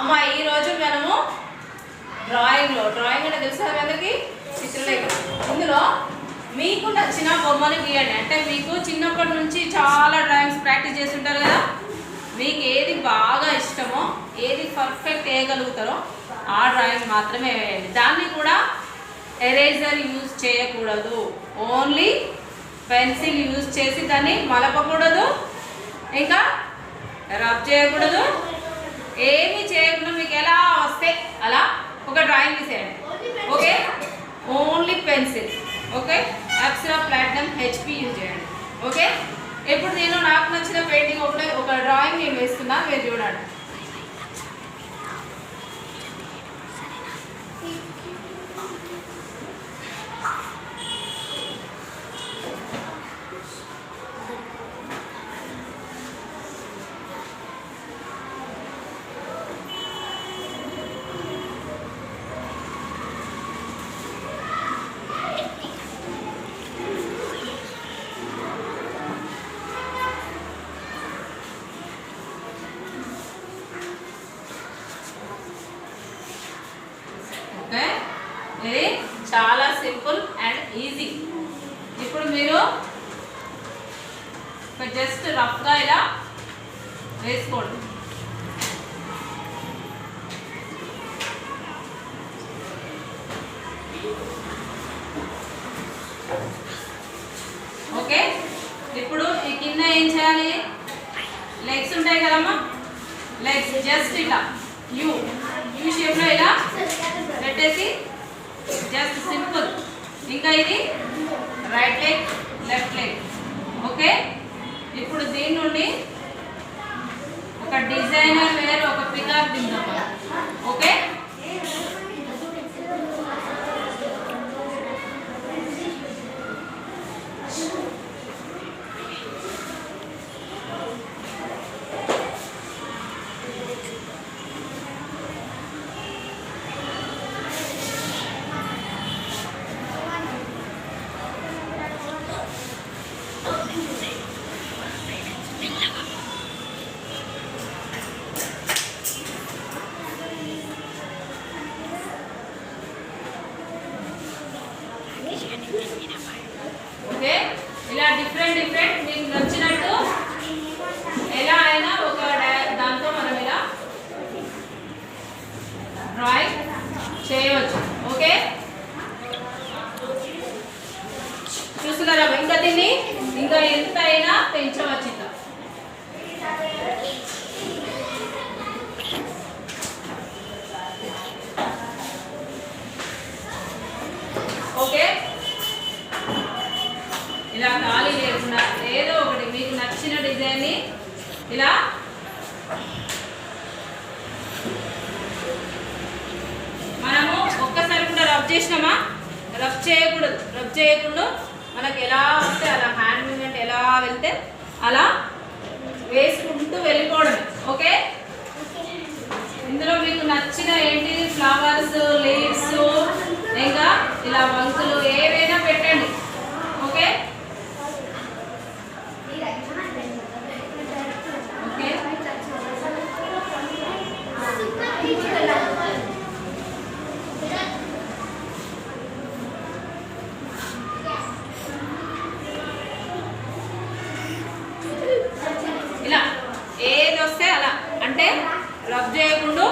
అమ్మ ఈ రోజు మనము డ్రాయింగ్లో డ్రాయింగ్ అంటే తెలుసా మీ అందరికి? చిత్రలేఖ ఇందులో మీకు నచ్చిన బొమ్మను గీయండి. అంటే మీకు చిన్నప్పటి నుంచి చాలా డ్రాయింగ్స్ ప్రాక్టీస్ చేస్తుంటారు కదా? మీకు ఏది బాగా ఇష్టమో ఏది పర్ఫెక్ట్ వేయగలుగుతారో ఆ డ్రాయింగ్ మాత్రమే వేయండి. దాన్ని కూడా ఎరేజర్ యూజ్ చేయకూడదు. ఓన్లీ పెన్సిల్ యూజ్ చేసి దాన్ని మలపకూడదు. ఇంకా రబ్ చేయకూడదు. ఏమీ చేయకుండా మీకు ఎలా వస్తే అలా ఒక డ్రాయింగ్ తీసేయండి. Okay only pencil okay Apsara platinum HP use చేయండి. ఓకే ఇప్పుడు నేను నాకు నచ్చిన పెయింటింగ్ ఒకటే ఒక డ్రాయింగ్ నేను వేస్తున్నా మీరు చూడండి ఓకే ఇది చాలా సింపుల్ అండ్ ఈజీ. ఇప్పుడు మీరు జస్ట్ రఫ్గా ఇలా వేసుకోండి. ఓకే? ఇప్పుడు ఈ కింద ఏం చేయాలి? లెగ్స్ ఉంటాయి కదమ్మా? లెగ్స్ జస్ట్ ఇలా యూ. యూ షేప్లో ఇలా పెట్టేసి జస్ట్ సింపుల్. ఇంకా ఇది right leg left leg. Okay? ఇప్పుడు దీని నుండి ఒక డిజైనర్ వేరు ఒక పికాక్ దిందాం మనం. ఓకే ఓకే ఇలా డిఫరెంట్ డిఫరెంట్ మీకు నచ్చినట్టు ఎలా అయినా ఒక దాంతో మనం ఇలా డ్రాయింగ్ చేయవచ్చు. ఓకే? చూస్తున్నారా? ఇంకా దీన్ని? ఇంకా ఎంత అయినా పెంచవచ్చు ఇంకా ఓకే ఇలా ఖాళీ లేకుండా ఏదో ఒకటి మీకు నచ్చిన డిజైన్ని ఇలా మనము ఒక్కసారి కూడా రబ్ చేసినామా? రబ్ చేయకూడదు. రబ్ చేయకుండా మనకు ఎలా వస్తే అలా హ్యాండ్ మూమెంట్ ఎలా వెళ్తే అలా వేసుకుంటూ వెళ్ళిపోవడం ఓకే? ఇందులో మీకు నచ్చిన ఏంటి? ఫ్లవర్స్ లీవ్స్ ఇంకా ఇలా వంకులు ఏవైనా అంటే రబ్ చేయకుండా